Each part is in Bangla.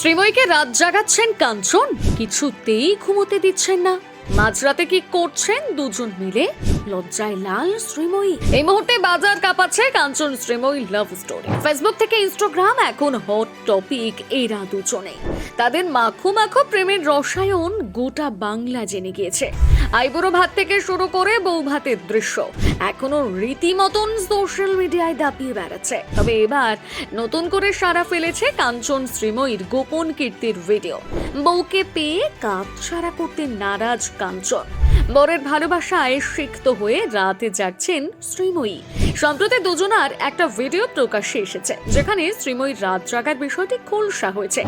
শ্রীময়ীকে রাত জাগাচ্ছেন কাঞ্চন। কিছুতেই ঘুমোতে দিচ্ছেন না। মাঝরাতে কি করছেন দুজন মিলে? লজ্জায় লাল শ্রীময়ী। এই মুহূর্তে বাজার কাঁপাচ্ছে Kanchan Sreemoyee love story Facebook থেকে ইনস্টাগ্রাম এখন হট টপিক এরা দুজনে তাদের মাখো মাখো প্রেমের রসায়ন গোটা বাংলা জেনে গিয়েছে। আইবুড়ো ভাত থেকে শুরু করে বউ ভাতের দৃশ্য। এখনও রীতিমতন সোশ্যাল মিডিয়ায় দাপিয়ে বেড়াচ্ছে। তবে এবার নতুন করে সারা ফেলেছে কাঞ্চন শ্রীময়ীর গোপন কীর্তির ভিডিও। বউকে পেয়ে কাপ ছাড়া করতে নারাজ কাঞ্চন। বরের ভালোবাসায় সিক্ত হয়ে রাতে যাচ্ছেন শ্রীময়ী। সম্প্রতি দুজনার একটা ভিডিও প্রকাশ্যে এসেছে, যেখানে শ্রীময়ীর রাত জাগার বিষয়টি খোলসা হয়েছে।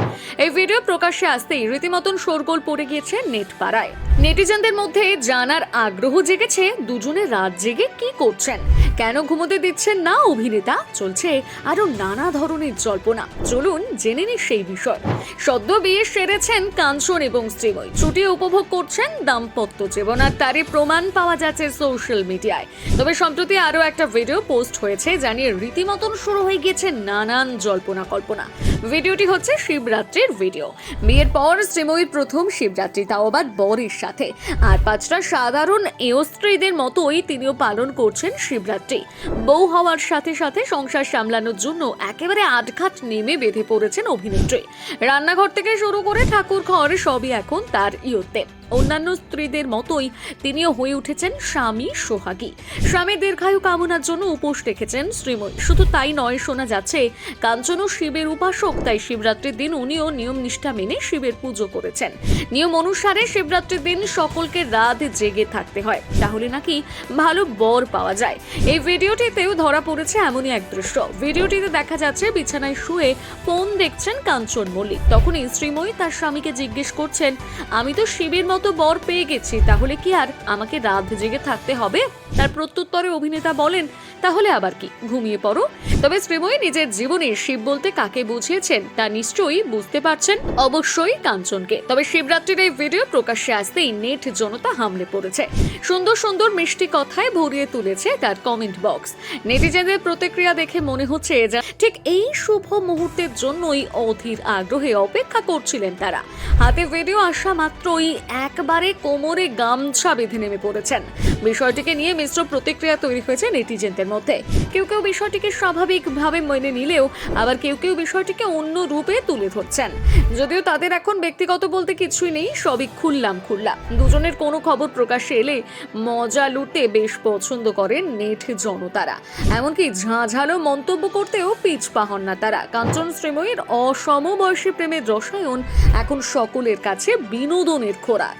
এই ভিডিও প্রকাশ্যে আসতেই রীতিমতন শোরগোল পড়ে গিয়েছে নেট পাড়ায় নেটিজনদের মধ্যে জানার আগ্রহ জেগেছে দুজনে রাত জেগে কি করছেন, কেন ঘুমোতে দিচ্ছেন না অভিনেতা, চলছে আরও নানা ধরনের জল্পনা। চলুন জেনে নিই সেই বিষয়। সদ্য বিয়ে সেরেছেন কাঞ্চন এবং শ্রীময়ী। ছুটি উপভোগ করছেন দাম্পত্য জীবন আর তারই প্রমাণ পাওয়া যাচ্ছে সোশ্যাল মিডিয়ায় তবে সম্প্রতি আরও একটা ভিডিও পোস্ট হয়েছে জানিয়ে রীতিমতন শুরু হয়ে গিয়েছে নানান জল্পনা কল্পনা। ভিডিওটি হচ্ছে শিবরাত্রির ভিডিও বিয়ের পর শ্রীময়ীর প্রথম শিবরাত্রি, তাও আবার বরের সাথে। আর পাঁচটা সাধারণ এও স্ত্রীদের মতোই তিনিও পালন করছেন শিবরাত্রি। বউ হওয়ার সাথে সাথে সংসার সামলানোর জন্য একেবারে আটঘাট নেমে বেঁধে পড়েছেন অভিনেত্রী। রান্নাঘর থেকে শুরু করে ঠাকুর ঘর সবই এখন তার ইয়ত্তে। অন্যান্য স্ত্রীদের মতোই তিনিও হয়ে উঠেছেন স্বামী সোহাগী। স্বামী দীর্ঘায়ু কামনার জন্য উপোস রেখেছেন শ্রীময়ী। শুধু তাই নয়, শোনা যাচ্ছে, কাঞ্চনও শিবের উপাসক, তাই শিবরাত্রির দিন উনিও নিয়ম নিষ্ঠা মেনে শিবের পুজো করেছেন। নিয়ম অনুসারে শিবরাত্রির দিন সকলকে রাত জেগে থাকতে হয়। তাহলে নাকি ভালো বর পাওয়া যায়। এই ভিডিওটিতেও ধরা পড়েছে এমনই এক দৃশ্য। ভিডিওটিতে দেখা যাচ্ছে, বিছানায় শুয়ে ফোন দেখছেন কাঞ্চন মল্লিক। তখনই শ্রীময়ী তার স্বামীকে জিজ্ঞেস করছেন, আমি তো শিবের মতো বর পেয়ে গেছি, তাহলে কি আর আমাকে রাত জেগে থাকতে হবে? তার প্রত্যুত্তরে অভিনেতা বলেন তাহলে আবার কি? ঘুমিয়ে পড়ো। তবে শ্রীময়ী নিজের জীবনে শিব বলতে কাকে বুঝিয়েছেন তা নিশ্চয়ই বুঝতে পারছেন অবশ্যই কাঞ্চনকে। তবে শিবরাত্রির এই ভিডিও প্রকাশ্যে আসতেই নেট জনতা হামলে পড়েছে। সুন্দর সুন্দর মিষ্টি কথায় ভরিয়ে তুলেছে তার কমেন্ট বক্স নেটিজেনদের প্রতিক্রিয়া দেখে মনে হচ্ছে ঠিক এই শুভ মুহূর্তের জন্যই অধীর আগ্রহে অপেক্ষা করছিলেন তারা। হাতে ভিডিও আসা মাত্রই একবারে কোমরে গামছা বেঁধে নেমে পড়েছেন। বিষয়টিকে নিয়ে মিশ্র প্রতিক্রিয়া তৈরি হয়েছে নেটিজেনদের মধ্যে। কেউ কেউ বিষয়টিকে স্বাভাবিকভাবে মেনে নিলেও আবার কেউ কেউ বিষয়টিকে অন্য রূপে তুলে ধরছেন। যদিও তাদের এখন ব্যক্তিগত বলতে কিছুই নেই, সবই খুললাম খুললাম। দুজনের কোনো খবর প্রকাশে এলে মজা লুটতে বেশ পছন্দ করেন নেট জনতারা। এমনকি ঝাঁঝালো মন্তব্য করতেও পিছপা হন না তারা। কাঞ্চন শ্রীময়ীর অসমবয়সী প্রেমের রসায়ন এখন সকলের কাছে বিনোদনের খোরাক।